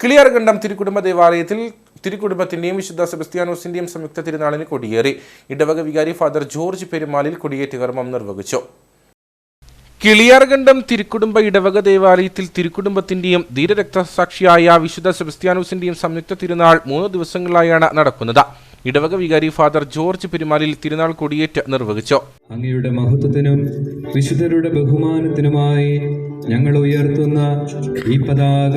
കിളിയാർകണ്ടം തിരുക്കുടുംബ ദേവാലയത്തിൽ തിരുക്കുടുംബത്തിന്റെയും വിശുദ്ധ സെബസ്ത്യാനോസിന്റെയും സംയുക്ത തിരുനാളിന് കൊടിയേറി. ഇടവക വികാരി ഫാദർ ജോർജ് പെരുമാലിൽ കൊടിയേറ്റ് കർമ്മം നിർവഹിച്ചു. കിളിയാർകണ്ടം തിരുക്കുടുംബ ഇടവക ദേവാലയത്തിൽ തിരുക്കുടുംബത്തിന്റെയും ധീരരക്തസാക്ഷിയായ വിശുദ്ധ സെബസ്ത്യാനോസിന്റെയും സംയുക്ത തിരുനാൾ മൂന്ന് ദിവസങ്ങളിലായാണ് നടക്കുന്നത്. ഇടവക വികാരി ഫാദർ ജോർജ് പെരുമാലിൽ തിരുനാൾ കൊടിയേറ്റ് നിർവഹിച്ചു. അങ്ങയുടെ മഹത്വത്തിനും വിശുദ്ധരുടെ ബഹുമാനത്തിനുമായി ഞങ്ങൾ ഉയർത്തുന്ന ഈ പതാക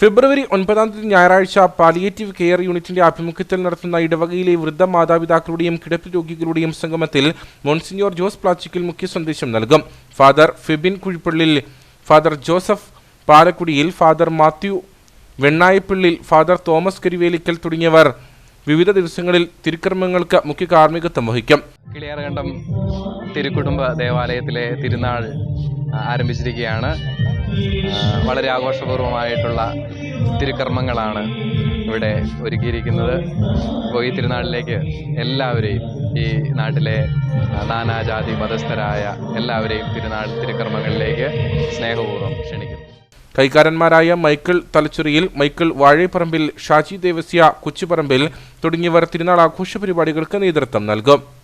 ഫെബ്രുവരി ഒൻപതാം തീയതി ഞായറാഴ്ച പാലിയേറ്റീവ് കെയർ യൂണിറ്റിന്റെ ആഭിമുഖ്യത്തിൽ നടത്തുന്ന ഇടവകയിലെ വൃദ്ധ മാതാപിതാക്കളുടെയും കിടപ്പ് രോഗികളുടെയും സംഗമത്തിൽ മോൺസിഞ്ഞോർ ജോസ് പ്ലാച്ചിക്കിൽ മുഖ്യ സന്ദേശം നൽകും. Father Febin Kuzhippallil father Joseph Palakudiyil father Mathew Vennayippillil father Thomas Karivelikkal തുടങ്ങിയവർ വിവിധ ദിവസങ്ങളിൽ തിരുക്കർമ്മങ്ങൾക്ക് മുഖ്യ കാർമ്മികത്വം വഹിക്കും. കിളിയാർകണ്ടം തിരുക്കുടുംബ ദേവാലയത്തിലെ തിരുനാൾ ആരംഭിച്ചിരിക്കുകയാണ്. വളരെ ആഘോഷപൂർവമായിട്ടുള്ള തിരുക്കർമ്മങ്ങളാണ് ഇവിടെ ഒരുക്കിയിരിക്കുന്നത്. അപ്പോൾ ഈ തിരുനാളിലേക്ക് എല്ലാവരെയും ഈ നാട്ടിലെ നാനാജാതി മതസ്ഥരായ എല്ലാവരെയും തിരുനാൾ തിരുക്കർമ്മങ്ങളിലേക്ക് സ്നേഹപൂർവം ക്ഷണിക്കുന്നു. കൈക്കാരന്മാരായ മൈക്കിൾ തലച്ചുറിയിൽ മൈക്കിൾ വാഴേപ്പറമ്പിൽ ഷാജി ദേവസ്യ കൊച്ചുപറമ്പിൽ തുടങ്ങിയവർ തിരുനാൾ ആഘോഷ പരിപാടികൾക്ക് നേതൃത്വം നൽകും.